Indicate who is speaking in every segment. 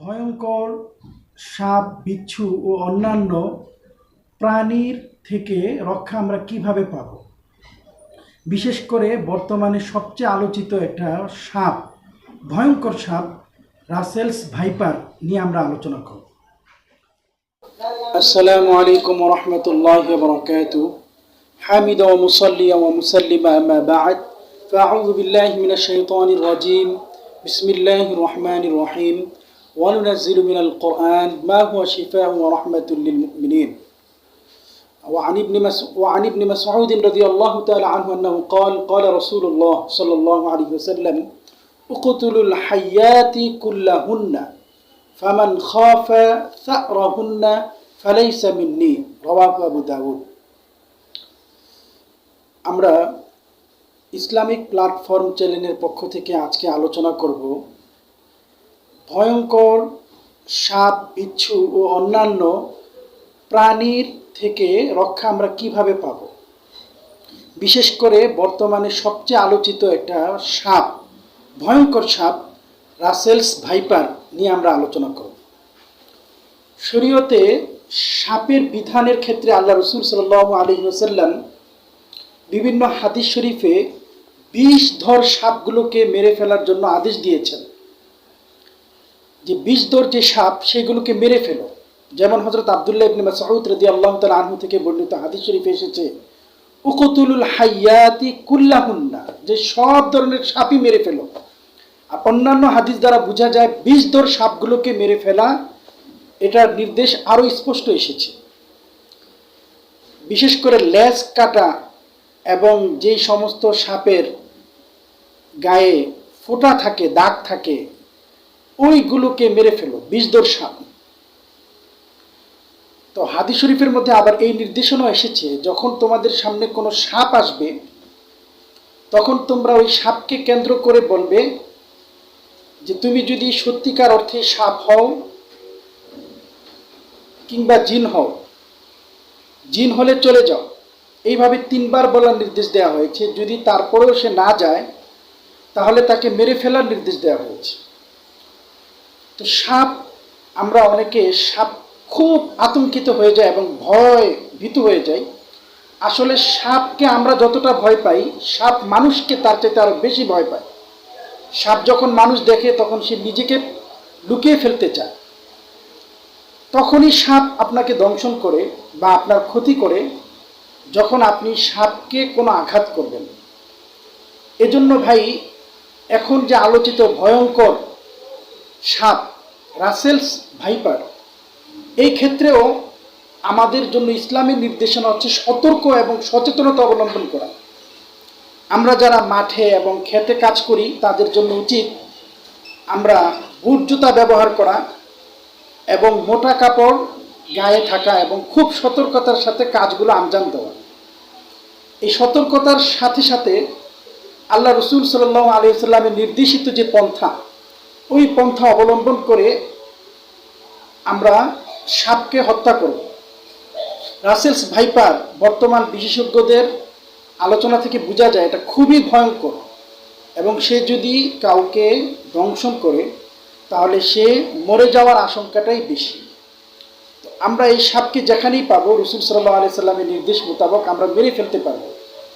Speaker 1: ভয়ঙ্কর সাপ বিচ্ছু ও অন্যান্য প্রাণীর থেকে রক্ষা আমরা কিভাবে পাব বিশেষ করে বর্তমানে সবচেয়ে আলোচিত একটা সাপ ভয়ঙ্কর সাপ রাসেলস ভাইপার নিয়ে আমরা আলোচনা করব আসসালামু আলাইকুম রহমতুল্লাহ বরকাত حامدا ومصليا ومسلما أما بعد فأعوذ بالله من الشيطان الرجيم بسم الله الرحمن الرحيم وننزل من القرآن ما هو شفاء ورحمة للمؤمنين وعن ابن مس... وعن ابن مسعود رضي الله تعالى عنه أنه قال قال رسول الله صلى الله عليه وسلم اقتلوا الحيات كلهن فمن خاف ثأرهن فليس مني رواه أبو داود আমরা ইসলামিক প্ল্যাটফর্ম চ্যানেলের পক্ষ থেকে আজকে আলোচনা করব ভয়ঙ্কর সাপ, বিচ্ছু ও অন্যান্য প্রাণীর থেকে রক্ষা আমরা কীভাবে পাব? বিশেষ করে বর্তমানে সবচেয়ে আলোচিত একটা সাপ, ভয়ঙ্কর সাপ, রাসেলস ভাইপার নিয়ে আমরা আলোচনা করব। শরীয়তে সাপের বিধানের ক্ষেত্রে আল্লাহ রসুল সাল্লাহ আলী ওসাল্লাম বিভিন্ন হাদিস শরীফে বিষধর সাপগুলোকে মেরে ফেলার জন্য আদেশ দিয়েছেন। যে বিষধর যে সাপ, সেগুলোকে মেরে ফেলো। যেমন হজরত আবদুল্লাহ ইবনে মাসউদ রাদিয়াল্লাহু তাআলা আনহু থেকে বর্ণিত হাদিস শরীফে এসেছে, উকতুলুল হাইয়াতি কুল্লাহুন্না যে সব ধরনের সাপই মেরে ফেলো। আর অন্যান্য হাদিস দ্বারা বোঝা যায় বিষধর সাপগুলোকে মেরে ফেলা, এটার নির্দেশ আরও স্পষ্ট এসেছে। বিশেষ করে লেজ কাটা এবং যেই সমস্ত সাপের গায়ে ফোঁটা থাকে, দাগ থাকে ওইগুলোকে মেরে ফেলো বিষদর সাপ। তো হাদি শরীফের মধ্যে আবার এই নির্দেশনা এসেছে, যখন তোমাদের সামনে কোনো সাপ আসবে, তখন তোমরা ওই সাপকে কেন্দ্র করে বলবে যে তুমি যদি সত্যিকার অর্থে সাপ হও কিংবা জিন হও, জিন হলে চলে যাও। এইভাবে তিনবার বলার নির্দেশ দেওয়া হয়েছে। যদি তারপরেও সে না যায়, তাহলে তাকে মেরে ফেলার নির্দেশ দেওয়া হয়েছে। তো সাপ, আমরা অনেকে সাপ খুব আতঙ্কিত হয়ে যায় এবং ভয় ভীতু হয়ে যায় আসলে সাপকে আমরা যতটা ভয় পাই, সাপ মানুষকে তার চাইতে আরও বেশি ভয় পায়। সাপ যখন মানুষ দেখে, তখন সে নিজেকে লুকিয়ে ফেলতে চায়। তখনই সাপ আপনাকে দংশন করে বা আপনার ক্ষতি করে যখন আপনি সাপকে কোনো আঘাত করবেন। এজন্য ভাই, এখন যে আলোচিত ভয়ঙ্কর সাপ, রাসেলস ভাইপার। এই ক্ষেত্রেও আমাদের জন্য ইসলামের নির্দেশনা হচ্ছে সতর্ক এবং সচেতনতা অবলম্বন করা। আমরা যারা মাঠে এবং খেতে কাজ করি, তাদের জন্য উচিত আমরা বুট জুতা ব্যবহার করা এবং মোটা কাপড় গায়ে থাকা এবং খুব সতর্কতার সাথে কাজগুলো আঞ্জাম দেওয়া। এই সতর্কতার সাথে সাথে আল্লাহ রসুল সাল্লাহ আলী সাল্লামের নির্দেশিত যে পন্থা ওই পন্থা অবলম্বন করে আমরা সাপকে হত্যা করব। রাসেলস ভাইপার বর্তমান বিশেষজ্ঞদের আলোচনা থেকে বোঝা যায় এটা খুবই ভয়ঙ্কর এবং সে যদি কাউকে দংশন করে, তাহলে সে মরে যাওয়ার আশঙ্কাটাই বেশি। আমরা এই সাপকে যেখানেই পাবো, রসুল সাল্লাহ আলি সাল্লামের নির্দেশ মোতাবক আমরা মেরে ফেলতে পারব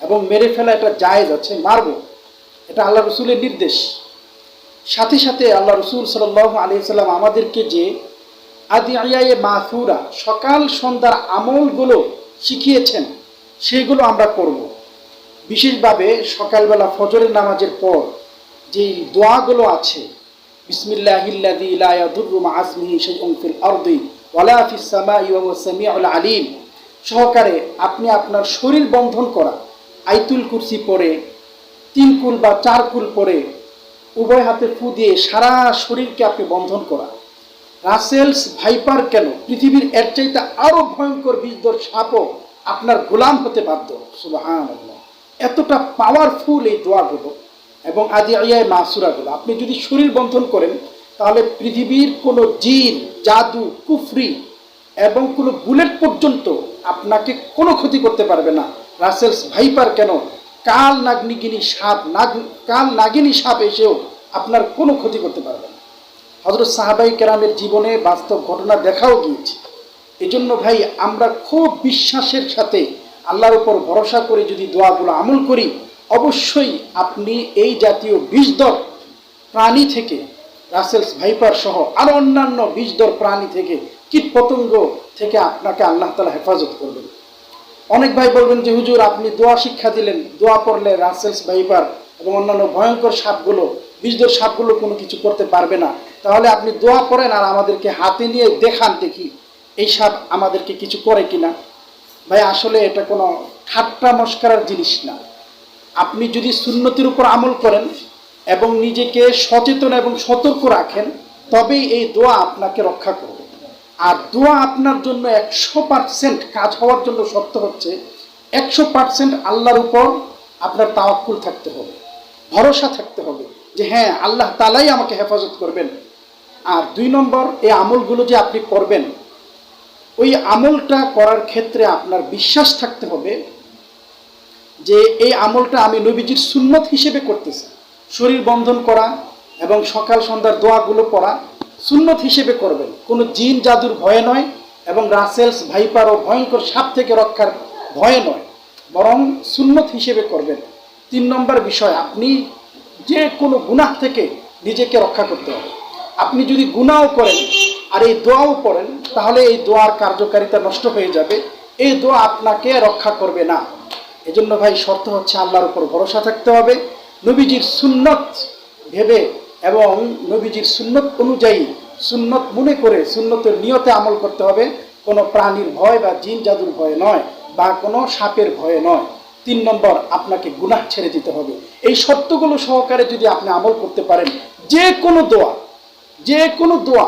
Speaker 1: এবং মেরে ফেলা এটা জায়েজ আছে, মারব। এটা আল্লাহ রসুলের নির্দেশ। সাথে সাথে আল্লাহ রসুল সাল্লাহ আলি সাল্লাম আমাদেরকে যে আদি আয়ায়ে মাথুরা সকাল সন্ধ্যার আমলগুলো শিখিয়েছেন, সেগুলো আমরা করব। বিশেষভাবে সকালবেলা ফজরের নামাজের পর যে দোয়াগুলো আছে বিসমিল্লাহিল্লাদি লা ইয়াদুররু মা আসমিহি শাইউন ফিল আরদি ওয়ালা ফিস সামাই ওয়া সামিউল আলিম। সহকারে আপনি আপনার শরীর বন্ধন করা, আইতুল কুরসি পরে তিন কুল বা চার কুল পরে উভয় হাতে ফু দিয়ে সারা শরীরকে আপনি বন্ধন করা। রাসেলস ভাইপার কেন? পৃথিবীর এর চাইতে আরও ভয়ঙ্কর বীজদর সাপও আপনার গোলাম হতে বাধ্য। সুবাহান এতটা পাওয়ারফুল এই দোয়াগুলো এবং আদি আয়ায় মাসুরাগুলো। আপনি যদি শরীর বন্ধন করেন, তাহলে পৃথিবীর কোনো জিন, জাদু, কুফরি এবং কোনো বুলেট পর্যন্ত আপনাকে কোনো ক্ষতি করতে পারবে না। রাসেলস ভাইপার কেন? কাল নাগনিগিনী সাপ, নাগ, কাল নাগিনী সাপ এসেও আপনার কোনো ক্ষতি করতে পারবে না। হজরত সাহাবাই কেরামের জীবনে বাস্তব ঘটনা দেখাও গিয়েছে। এজন্য ভাই, আমরা খুব বিশ্বাসের সাথে আল্লাহর উপর ভরসা করে যদি দোয়াগুলো আমল করি, অবশ্যই আপনি এই জাতীয় বিষদর প্রাণী থেকে, রাসেলস ভাইপার সহ আরও অন্যান্য বিষদর প্রাণী থেকে কীট পতঙ্গ থেকে আপনাকে আল্লাহ তালা হেফাজত করবেন। অনেক ভাই বলবেন যে, হুজুর, আপনি দোয়া শিক্ষা দিলেন, দোয়া পড়লে রাসেলস ভাইপার এবং অন্যান্য ভয়ঙ্কর সাপগুলো বিষদর সাপগুলো কোনো কিছু করতে পারবে না। তাহলে আপনি দোয়া পড়েন আর আমাদেরকে হাতে নিয়ে দেখান দেখি, এই সাপ আমাদেরকে কিছু করে কিনা? ভাই, আসলে এটা কোনো ঠাট্টা মস্কারার জিনিস না। আপনি যদি সুন্নতির উপর আমল করেন এবং নিজেকে সচেতন এবং সতর্ক রাখেন, তবেই এই দোয়া আপনাকে রক্ষা করবে। আর দোয়া আপনার জন্য একশো পার্সেন্ট কাজ হওয়ার জন্য সত্য হচ্ছে একশো পার্সেন্ট আল্লাহর উপর আপনার তাওয়াক্কুল থাকতে হবে, ভরসা থাকতে হবে যে হ্যাঁ আল্লাহ তালাই আমাকে হেফাজত করবেন। আর দুই নম্বর, এই আমলগুলো যে আপনি করবেন, ওই আমলটা করার ক্ষেত্রে আপনার বিশ্বাস থাকতে হবে যে এই আমলটা আমি নবীজির সুন্নত হিসেবে করতেছি। শরীর বন্ধন করা এবং সকাল সন্ধ্যার দোয়াগুলো পড়া সুন্নত হিসেবে করবেন। কোনো জিন জাদুর ভয়ে নয় এবং রাসেলস ভাইপার ও ভয়ঙ্কর সাপ থেকে রক্ষার ভয়ে নয়। বরং সুন্নত হিসেবে করবেন। তিন নম্বর বিষয়, আপনি যে কোনো গুনাহ থেকে নিজেকে রক্ষা করতে হবে। আপনি যদি গুনাও করেন আর এই দোয়াও পড়েন, তাহলে এই দোয়ার কার্যকারিতা নষ্ট হয়ে যাবে। এই দোয়া আপনাকে রক্ষা করবে না। এজন্য ভাই, শর্ত হচ্ছে আল্লাহর উপর ভরসা থাকতে হবে। নবীজির সুন্নত ভেবে এবং নবীজির সুন্নত অনুযায়ী, সুন্নত মনে করে সুন্নতের নিয়তে আমল করতে হবে। কোনো প্রাণীর ভয় বা জিন জাদুর ভয় নয়, বা কোনো সাপের ভয়ে নয়। তিন নম্বর, আপনাকে গুনাহ ছেড়ে দিতে হবে। এই শর্তগুলো সহকারে যদি আপনি আমল করতে পারেন যে কোনো দোয়া যে কোনো দোয়া,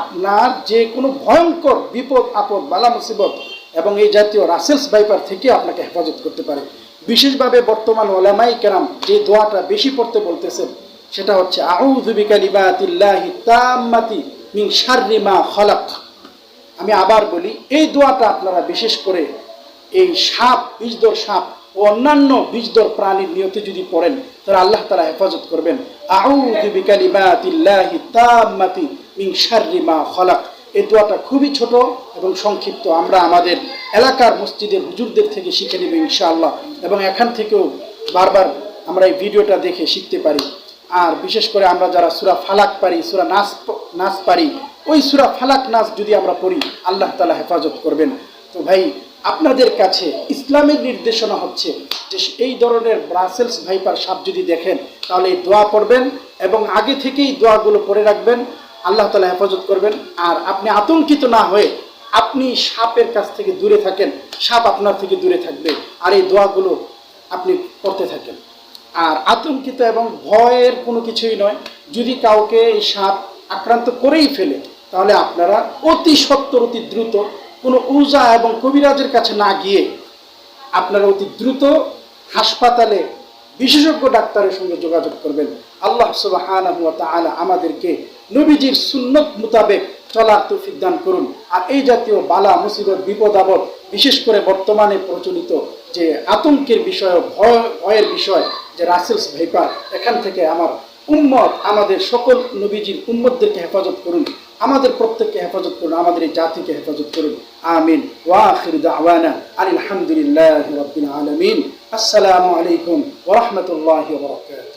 Speaker 1: আপনার যে কোনো ভয়ঙ্কর বিপদ, আপদ, বালা, মুসিবত এবং এই জাতীয় রাসেলস বাইপার থেকে আপনাকে হেফাজত করতে পারে। বিশেষভাবে বর্তমান ওলামাই কেরাম যে দোয়াটা বেশি পড়তে বলতেছেন সেটা হচ্ছে মা আমি আবার বলি, এই দোয়াটা আপনারা বিশেষ করে এই সাপ বিষদর সাপ ও অন্যান্য বিষদর প্রাণীর নিয়তে যদি পড়েন, তাহলে আল্লাহ তারা হেফাজত করবেন মিন মা এই দোয়াটা খুবই ছোট এবং সংক্ষিপ্ত। আমরা আমাদের এলাকার মসজিদের হুজুরদের থেকে শিখে নেব ইনশাআল্লাহ এবং এখান থেকেও বারবার আমরা এই ভিডিওটা দেখে শিখতে পারি। আর বিশেষ করে আমরা যারা সুরা ফালাক পারি সুরা নাচ নাচ পারি ওই সুরা ফালাক নাচ যদি আমরা পড়ি, আল্লাহ তালা হেফাজত করবেন। তো ভাই, আপনাদের কাছে ইসলামের নির্দেশনা হচ্ছে যে এই ধরনের ব্রাসেলস ভাইপার সাপ যদি দেখেন, তাহলে এই দোয়া পড়বেন এবং আগে থেকেই দোয়াগুলো পড়ে রাখবেন, আল্লাহ তালা হেফাজত করবেন। আর আপনি আতঙ্কিত না হয়ে আপনি সাপের কাছ থেকে দূরে থাকেন, সাপ আপনার থেকে দূরে থাকবে, আর এই দোয়াগুলো আপনি করতে থাকেন। আর আতঙ্কিত এবং ভয়ের কোনো কিছুই নয়। যদি কাউকে এই সাপ আক্রান্ত করেই ফেলে, তাহলে আপনারা অতি সত্তর অতি দ্রুত কোনো উজা এবং কবিরাজের কাছে না গিয়ে আপনারা অতি দ্রুত হাসপাতালে বিশেষজ্ঞ ডাক্তারের সঙ্গে যোগাযোগ করবেন। আল্লাহ তাআলা আমাদেরকে নবীজির সুন্নত মোতাবেক চলার তৌফিক দান করুন। আর এই জাতীয় বালা, মুসিবত, বিপদ, আপদ, বিশেষ করে বর্তমানে প্রচলিত যে আতঙ্কের বিষয়, ভয়, ভয়ের বিষয় যে রাসেলস ভাইপার, এখান থেকে আমার উম্মত, আমাদের সকল নবীজির উম্মতদেরকে হেফাজত করুন। আমাদের প্রত্যেককে হেফাজত করুন, আমাদের এই জাতিকে হেফাজত করুন। আমিন। ওয়াখির দাওয়ানা আলহামদুলিল্লাহ আলামিন। আসসালামু আলাইকুম ওরহমতুল্লাহ বারাকাতুহু।